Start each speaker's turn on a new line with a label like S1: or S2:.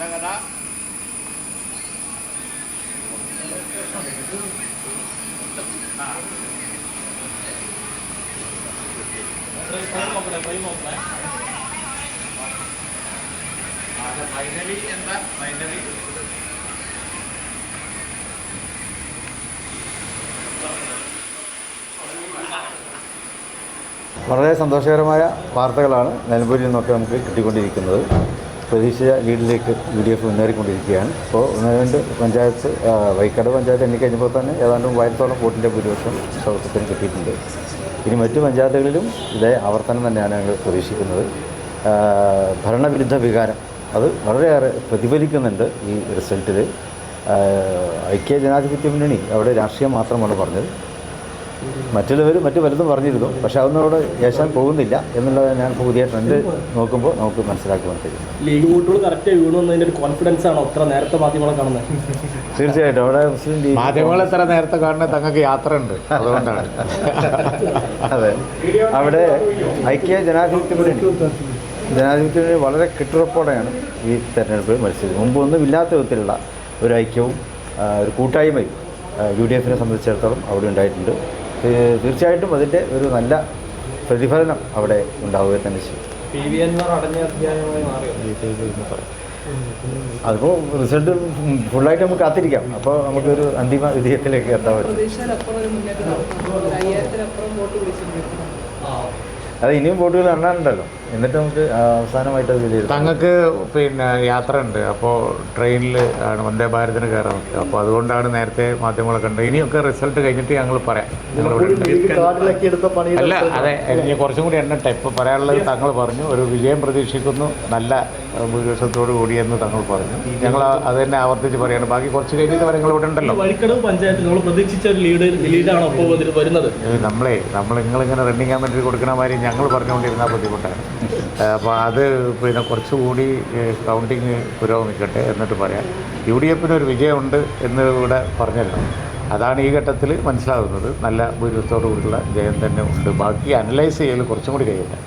S1: കട ഫൈനലി എന്താ
S2: വളരെ സന്തോഷകരമായ വാർത്തകളാണ് നിലമ്പൂരിൽ നിന്നൊക്കെ നമുക്ക് കിട്ടിക്കൊണ്ടിരിക്കുന്നത്. പ്രതീക്ഷിച്ച ലീഡിലേക്ക് യു ഡി എഫ് മുന്നേറിക്കൊണ്ടിരിക്കുകയാണ്. ഇപ്പോൾ ഒന്നുകൊണ്ട് പഞ്ചായത്ത് വൈക്കാട് പഞ്ചായത്ത് എണ്ണിക്കഴിഞ്ഞപ്പോൾ തന്നെ ഏതാണ്ട് മൂവായിരത്തോളം വോട്ടിന്റെ ഭൂരിപക്ഷം സൗഹൃദത്തിന് കിട്ടിയിട്ടുണ്ട്. ഇനി മറ്റു പഞ്ചായത്തുകളിലും ഇതേ ആവർത്തനം തന്നെയാണ് ഞങ്ങൾ പ്രതീക്ഷിക്കുന്നത്. ഭരണവിരുദ്ധ വികാരം അത് വളരെയേറെ പ്രതിഫലിക്കുന്നുണ്ട് ഈ റിസൾട്ടിൽ ഐക്യ ജനാധിപത്യ മുന്നണി അവിടെ രാഷ്ട്രീയം മാത്രമാണ് പറഞ്ഞത്. മറ്റുള്ളവർ മറ്റു പലതും പറഞ്ഞിരുന്നു. പക്ഷെ അതൊന്നും അവിടെ ഏശാൻ പോകുന്നില്ല എന്നുള്ളത് ഞാൻ പുതിയ ട്രെൻഡ് നോക്കുമ്പോൾ നമുക്ക് മനസ്സിലാക്കുവാൻ കഴിയും.
S3: ലീഗ് വോട്ടുകൾ കറക്റ്റ് വീണു ഒരു കോൺഫിഡൻസ് ആണോ? അത്ര നേരത്തെ മാധ്യമങ്ങളെ കാണുന്നത്.
S2: തീർച്ചയായിട്ടും. അവിടെ മുസ്ലിം ലീഗ്
S4: മാധ്യമങ്ങൾ എത്ര നേരത്തെ കാണുന്നത്? തങ്ങൾക്ക് യാത്ര ഉണ്ട് അതുകൊണ്ടാണ്.
S2: അതെ. അവിടെ ഐക്യ ജനാധിപത്യ ജനാധിപത്യ വളരെ കെട്ടുറപ്പോടെയാണ് ഈ തെരഞ്ഞെടുപ്പിൽ മത്സരിച്ചത്. മുമ്പൊന്നും ഇല്ലാത്ത വിധത്തിലുള്ള ഒരു ഐക്യവും ഒരു കൂട്ടായ്മയും യു ഡി എഫിനെ സംബന്ധിച്ചിടത്തോളം അവിടെ ഉണ്ടായിട്ടുണ്ട്. തീർച്ചയായിട്ടും അതിന്റെ ഒരു നല്ല പ്രതിഫലനം അവിടെ ഉണ്ടാവുക തന്നെ ചെയ്യും.
S3: അതിപ്പോ
S2: അതിപ്പോൾ റിസൾട്ട് ഫുള്ളായിട്ട് നമുക്ക് കാത്തിരിക്കാം. അപ്പോൾ നമുക്കൊരു അന്തിമ വിജയത്തിലേക്ക് എത്താൻ പറ്റും. അത് ഇനിയും വോട്ടുകൾ എണ്ണാനുണ്ടല്ലോ. എന്നിട്ട് നമുക്ക് അവസാനമായിട്ട് അത് വിലയിരുത്താം
S4: തങ്ങൾക്ക് പിന്നെ യാത്ര ഉണ്ട് അപ്പോൾ ട്രെയിനിൽ ആണ് വന്ദേ ഭാരതിന് കയറാൻ പറ്റുക. അപ്പോൾ അതുകൊണ്ടാണ് നേരത്തെ മാധ്യമങ്ങളൊക്കെ ഉണ്ട് ഇനിയൊക്കെ റിസൾട്ട് കഴിഞ്ഞിട്ട് ഞങ്ങൾ പറയാം. അല്ല അതെ ഇനി കുറച്ചും കൂടി എണ്ണട്ടെ. ഇപ്പോൾ പറയാനുള്ളത് തങ്ങൾ പറഞ്ഞു. ഒരു വിജയം പ്രതീക്ഷിക്കുന്നു. നല്ല ഭൂരിപക്ഷത്തോടു കൂടിയെന്ന് തങ്ങൾ പറഞ്ഞു. ഞങ്ങൾ അത് തന്നെ ആവർത്തിച്ച് പറയാണ്. ബാക്കി കുറച്ച് കഴിഞ്ഞിട്ട് ഞങ്ങൾ ഇവിടെ ഉണ്ടല്ലോ.
S3: വഴിക്കടവ് പഞ്ചായത്ത് നമ്മൾ പ്രതീക്ഷിച്ച ഒരു ലീഡ് ലീഡാണ് ഒപ്പം വരുന്നത്?
S4: നമ്മളെ നമ്മൾ നിങ്ങളിങ്ങനെ റണ്ണിങ് കമ്മിറ്റി കൊടുക്കണ മാതിരി ഞങ്ങൾ പറഞ്ഞുകൊണ്ടിരുന്ന ബുദ്ധിമുട്ടാണ്. അപ്പോൾ അത് പിന്നെ കുറച്ചുകൂടി കൗണ്ടിങ് പുരോഗമിക്കട്ടെ എന്നിട്ട് പറയാം. യു ഡി എഫിന് ഒരു വിജയമുണ്ട് എന്ന് ഇവിടെ പറഞ്ഞല്ലോ. അതാണ് ഈ ഘട്ടത്തിൽ മനസ്സിലാകുന്നത്. നല്ല ഭൂരിപക്ഷത്തോടു കൂടിയുള്ള ജയം തന്നെ ഉണ്ട്. ബാക്കി അനലൈസ് ചെയ്യൽ കുറച്ചും കൂടി കഴിയട്ടെ.